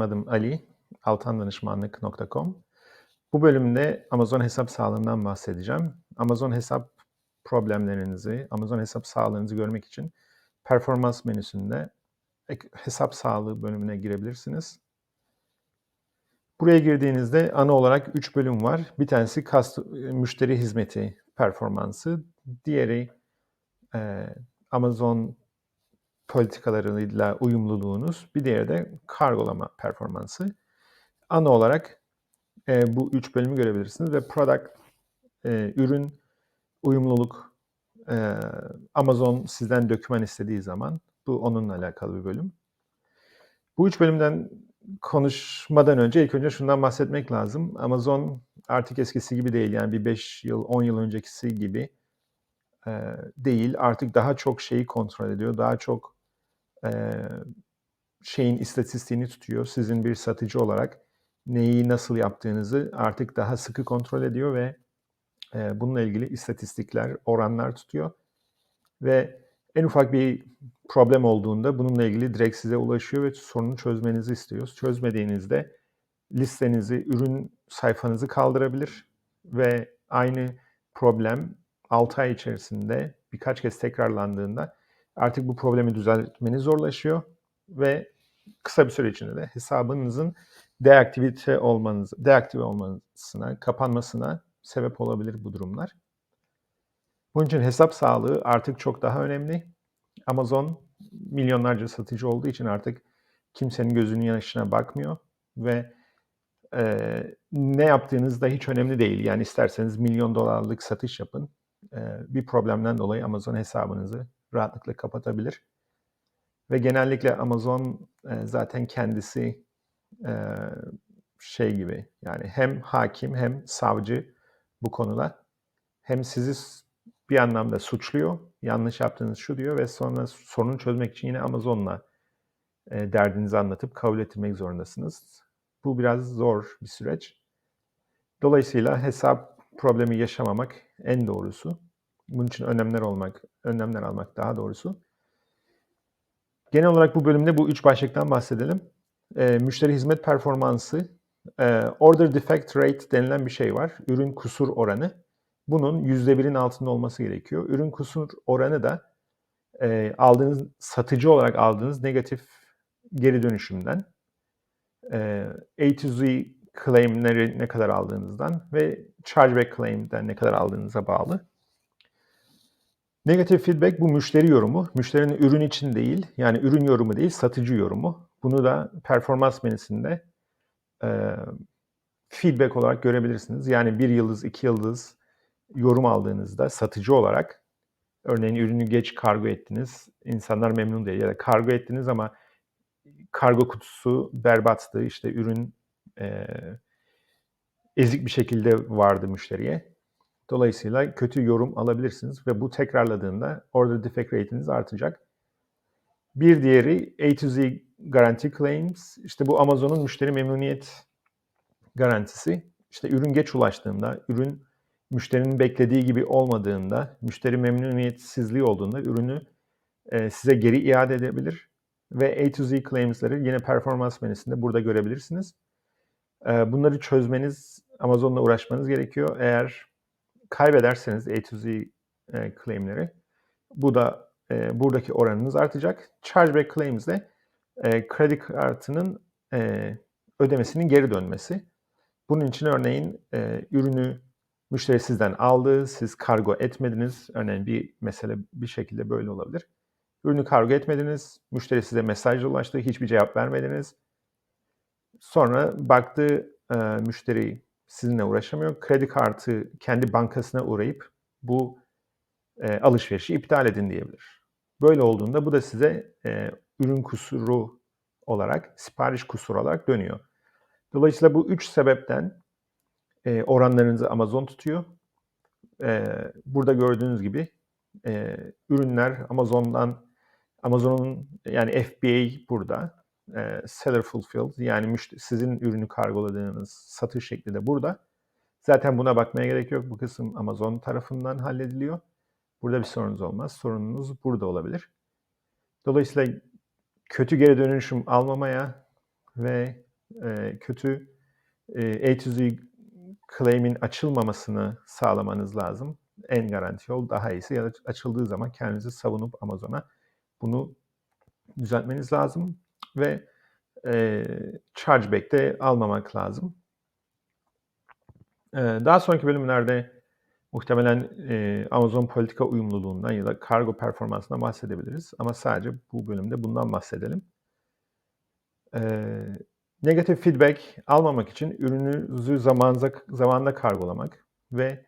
Adım Ali, altandanışmanlık.com. Bu bölümde Amazon hesap sağlığından bahsedeceğim. Amazon hesap problemlerinizi, Amazon hesap sağlığınızı görmek için performans menüsünde hesap sağlığı bölümüne girebilirsiniz. Buraya girdiğinizde ana olarak 3 bölüm var. Bir tanesi müşteri hizmeti performansı, diğeri e, Amazon politikalarıyla uyumluluğunuz, bir diğeri de kargolama performansı. Ana olarak e, bu üç bölümü görebilirsiniz ve product, e, ürün, uyumluluk, e, Amazon sizden döküman istediği zaman bu onunla alakalı bir bölüm. Bu üç bölümden konuşmadan önce ilk önce şundan bahsetmek lazım. Amazon artık eskisi gibi değil. Yani bir 5 yıl, 10 yıl öncekisi gibi e, değil. Artık daha çok şeyi kontrol ediyor. Daha çok şeyin istatistiğini tutuyor. Sizin bir satıcı olarak neyi nasıl yaptığınızı artık daha sıkı kontrol ediyor ve bununla ilgili istatistikler, oranlar tutuyor. Ve en ufak bir problem olduğunda bununla ilgili direkt size ulaşıyor ve sorunu çözmenizi istiyor. Çözmediğinizde listenizi, ürün sayfanızı kaldırabilir ve aynı problem 6 ay içerisinde birkaç kez tekrarlandığında artık bu problemi düzeltmeniz zorlaşıyor ve kısa bir süre içinde de hesabınızın deaktivite olmanız, deaktive olmasına, kapanmasına sebep olabilir bu durumlar. Bunun için hesap sağlığı artık çok daha önemli. Amazon milyonlarca satıcı olduğu için artık kimsenin gözünün yaşına bakmıyor ve e, ne yaptığınız da hiç önemli değil. Yani isterseniz milyon dolarlık satış yapın. E, bir problemden dolayı Amazon hesabınızı rahatlıkla kapatabilir. Ve genellikle Amazon e, zaten kendisi e, şey gibi yani hem hakim hem savcı bu konuda hem sizi bir anlamda suçluyor. Yanlış yaptığınız şu diyor ve sonra sorunu çözmek için yine Amazon'la e, derdinizi anlatıp kabul ettirmek zorundasınız. Bu biraz zor bir süreç. Dolayısıyla hesap problemi yaşamamak en doğrusu. Bunun için önlemler olmak, önlemler almak daha doğrusu. Genel olarak bu bölümde bu üç başlıktan bahsedelim. E, müşteri hizmet performansı, e, order defect rate denilen bir şey var. Ürün kusur oranı. Bunun %1'in altında olması gerekiyor. Ürün kusur oranı da e, aldığınız satıcı olarak aldığınız negatif geri dönüşümden e, A to Z claimleri ne kadar aldığınızdan ve chargeback claim'den ne kadar aldığınıza bağlı. Negatif feedback bu müşteri yorumu. Müşterinin ürün için değil, yani ürün yorumu değil, satıcı yorumu. Bunu da performans menüsünde e, feedback olarak görebilirsiniz. Yani bir yıldız, iki yıldız yorum aldığınızda satıcı olarak, örneğin ürünü geç kargo ettiniz, insanlar memnun değil ya da kargo ettiniz ama kargo kutusu berbattı, işte ürün e, ezik bir şekilde vardı müşteriye Dolayısıyla kötü yorum alabilirsiniz ve bu tekrarladığında order defect rate'iniz artacak. Bir diğeri A to Z Guarantee Claims. İşte bu Amazon'un müşteri memnuniyet garantisi. İşte ürün geç ulaştığında, ürün müşterinin beklediği gibi olmadığında, müşteri memnuniyetsizliği olduğunda ürünü e, size geri iade edebilir. Ve A to Z claims'leri yine performans menüsünde burada görebilirsiniz. E, bunları çözmeniz, Amazon'la uğraşmanız gerekiyor. Eğer kaybederseniz A to Z e, claimleri bu da e, buradaki oranınız artacak. Chargeback claims de e, kredi kartının e, ödemesinin geri dönmesi. Bunun için örneğin e, ürünü müşteri sizden aldı, siz kargo etmediniz. Örneğin bir mesele bir şekilde böyle olabilir. Ürünü kargo etmediniz, müşteri size mesajla ulaştı, hiçbir cevap vermediniz. Sonra baktı e, müşteri sizinle uğraşamıyor. Kredi kartı kendi bankasına uğrayıp bu e, alışverişi iptal edin diyebilir. Böyle olduğunda bu da size e, ürün kusuru olarak, sipariş kusuru olarak dönüyor. Dolayısıyla bu üç sebepten e, oranlarınızı Amazon tutuyor. E, burada gördüğünüz gibi e, ürünler Amazon'dan, Amazon'un yani FBA burada, e, seller fulfilled yani sizin ürünü kargoladığınız satış şekli de burada. Zaten buna bakmaya gerek yok. Bu kısım Amazon tarafından hallediliyor. Burada bir sorunuz olmaz. Sorununuz burada olabilir. Dolayısıyla kötü geri dönüşüm almamaya ve eee, kötü, eee, A to Z claim'in açılmamasını sağlamanız lazım. En garanti yol daha iyisi ya da açıldığı zaman kendinizi savunup Amazon'a bunu düzeltmeniz lazım ve, eee, chargeback de almamak lazım. Eee, daha sonraki bölümlerde muhtemelen, eee, Amazon politika uyumluluğundan ya da kargo performansından bahsedebiliriz ama sadece bu bölümde bundan bahsedelim. Eee, negatif feedback almamak için ürününüzü zamanza zamanında kargolamak ve,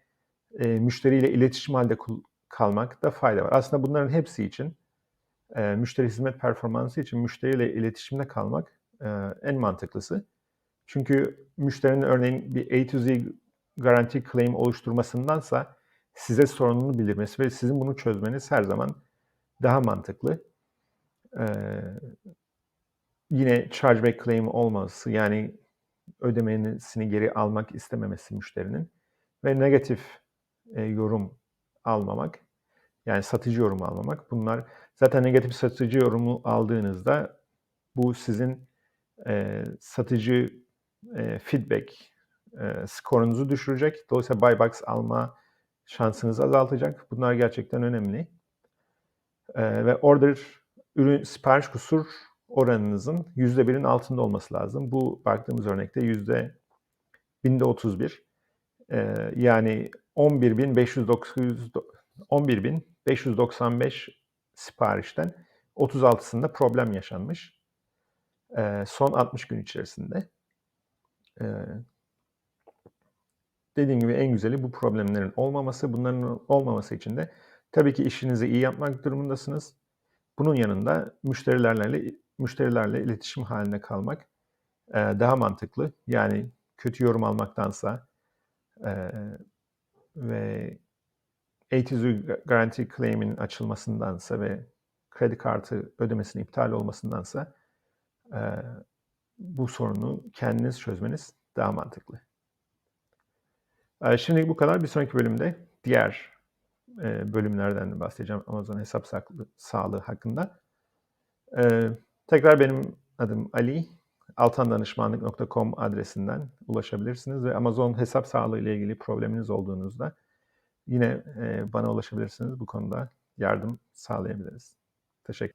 eee, müşteriyle iletişim kul kalmakta fayda var. Aslında bunların hepsi için, eee, müşteri hizmet performansı için müşteriyle iletişimde kalmak, eee, en mantıklısı. Çünkü müşterinin örneğin bir A to Z garanti claim oluşturmasındansa size sorununu bildirmesi ve sizin bunu çözmeniz her zaman daha mantıklı. Eee, yine chargeback claim olmaması, yani ödemesini geri almak istememesi müşterinin ve negatif, eee, yorum almamak, yani satıcı yorum almamak. Bunlar zaten negatif satıcı yorumu aldığınızda bu sizin e, satıcı e, feedback e, skorunuzu düşürecek. Dolayısıyla buybox alma şansınızı azaltacak. Bunlar gerçekten önemli. E, ve order ürün sipariş kusur oranınızın %1'in altında olması lazım. Bu baktığımız örnekte %1000'de 31. E, yani 11.509 11.000 595 siparişten 36'sında problem yaşanmış. E, son 60 gün içerisinde. E, dediğim gibi en güzeli bu problemlerin olmaması. Bunların olmaması için de tabii ki işinizi iyi yapmak durumundasınız. Bunun yanında müşterilerle müşterilerle iletişim haline kalmak e, daha mantıklı. Yani kötü yorum almaktansa e, ve A to Z garanti claim'in açılmasındansa ve kredi kartı ödemesinin iptal olmasındansa, eee, bu sorunu kendiniz çözmeniz daha mantıklı. Eee, şimdilik bu kadar. Bir sonraki bölümde diğer, eee, bölümlerden de bahsedeceğim Amazon hesap sağlığı hakkında. Eee, tekrar benim adım Ali. altandanışmanlık.com adresinden ulaşabilirsiniz ve Amazon hesap sağlığı ile ilgili probleminiz olduğunuzda yine, bana ulaşabilirsiniz. Bu konuda yardım sağlayabiliriz. Teşekkür